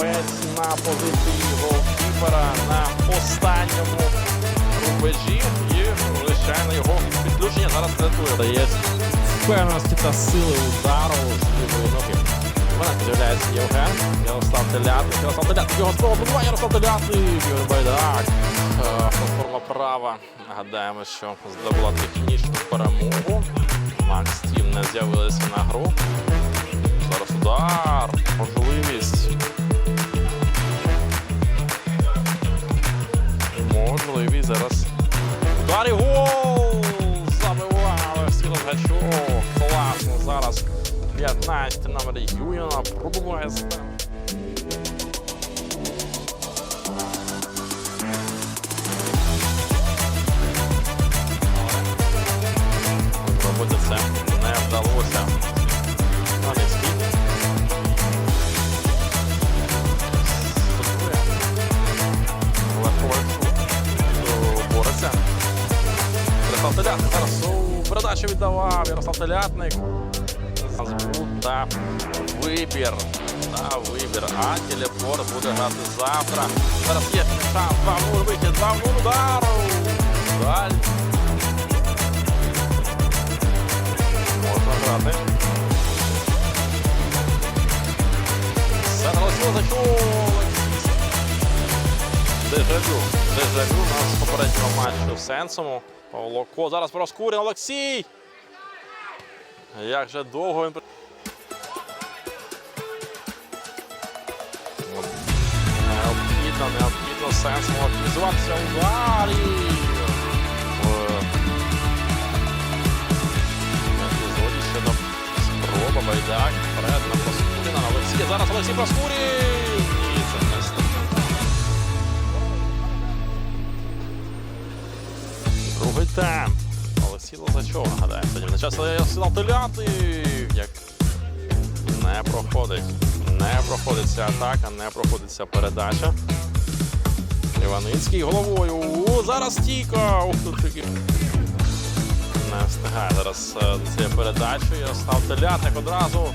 гравець на позиції голкіпера на останньому рубежі. І, звичайно, його підключення зараз рятує. Дає впевненості та сили удару з лівої ноги. У мене з'являється Євген, Ярослав Телятник, Ярослав Телятник, його спроба пробиває, Ярослав Юрій Байдак. Е, Платформа права. Нагадаємо, що здобула технічну перемогу. Макс Тім не з'явилися на гру. Зараз удар, можливість. Можливість зараз. Удар гол! Забивали Сіло Гачов. Класно зараз. 15 номер Юніна пробуває з Ярослав Телятник зараз у передачу віддавав. Ярослав Телятник. Та вибір. Та вибір. А телепорт буде грати завтра. Зараз є шанс. 2-0 вихід. 2-0 удару. Далі. Можна грати. Це налетіло за Дежавю. Дежавю нас попереднього матчу Сенсому. Павло Ко. Зараз Проскурін. Олексій. Як же довго він. Необхідно, необхідно сенсом оптимізуватися ударі. Епізоді щодо спроба Байдак. Вперед на Проскуріна. На Олексія. Зараз Олексій Проскурін. Другий темп. Олексій Лозачов, нагадаю, сьогодні на час Арсенал Теляти. Як не проходить. Не проходить ця атака, не проходить ця передача. Іваницький головою. О, зараз стійка. Ух тут таки. Не встигає зараз е, цією передачею. Ярослав Телятник одразу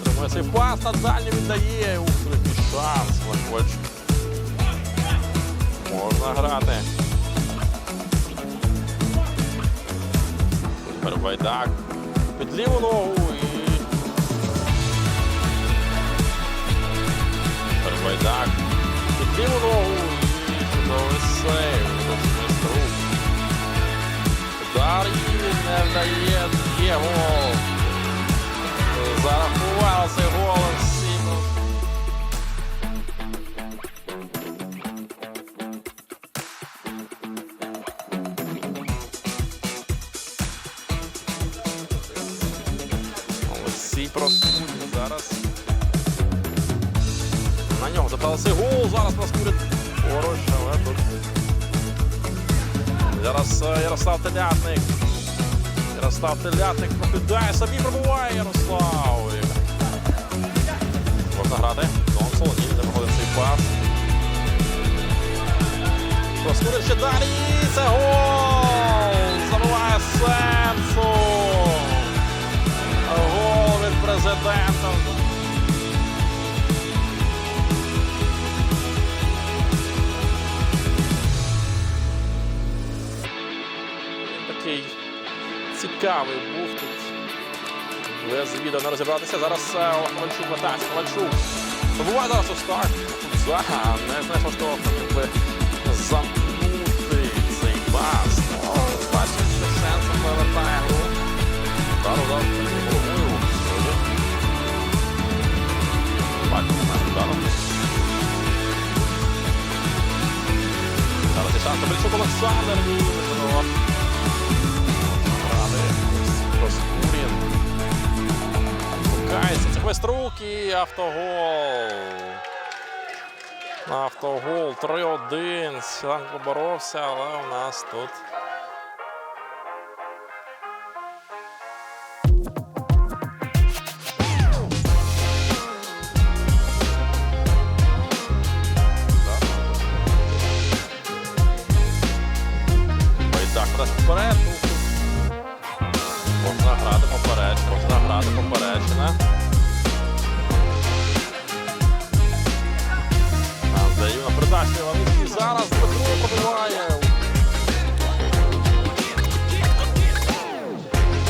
отримує цей пас на дальню віддає. Ух, який шанс. Можна грати. Тепер Байдак під ліву ногу і. Тепер Байдак під ліву ногу і чудовий сейв. Удар і не вдає. Є Проскурін зараз. На нього запалися гол. Зараз Проскурін поруч, але тут. Зараз Ярослав Телятник. Ярослав Телятник прокидає собі, пробуває Ярослав. Можна грати. Донсол, ні, не проходить цей пас. Проскурин ще далі. Це гол! Забиває Сенсу. Від президента. Такий цікавий був тут. Без відео не розібратися. Зараз е, Олег Ковальчук. Ковальчук. Побуває зараз старт. За, не знаєш, можливо, хотів би шанс. Ковальчук Олександр. Проскурін. Шукається. Це Хвеструк і автогол. Автогол 3-1. Сілан боровся, але у нас тут. наші лавки. Зараз Петро побиває.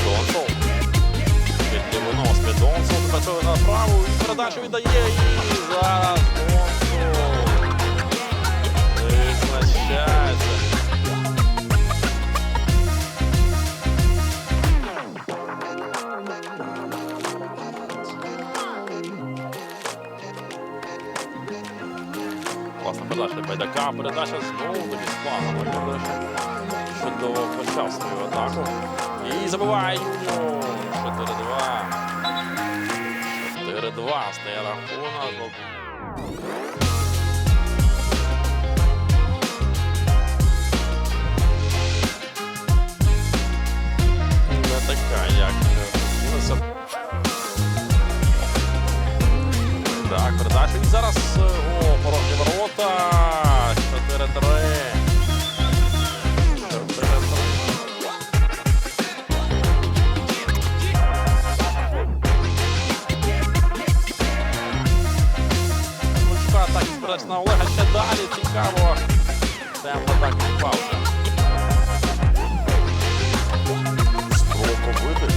Донцов. Підніму нос Донсон працює на праву. І передачу віддає. Класна передача для Байдака. Передача знову до планом. Чудово почав свою атаку. І забиває Юніо. 4-2. 4-2 стає рахунок. Олега. Так збирач Олега ще далі. Цікаво. Темно так пауза. Спроковити.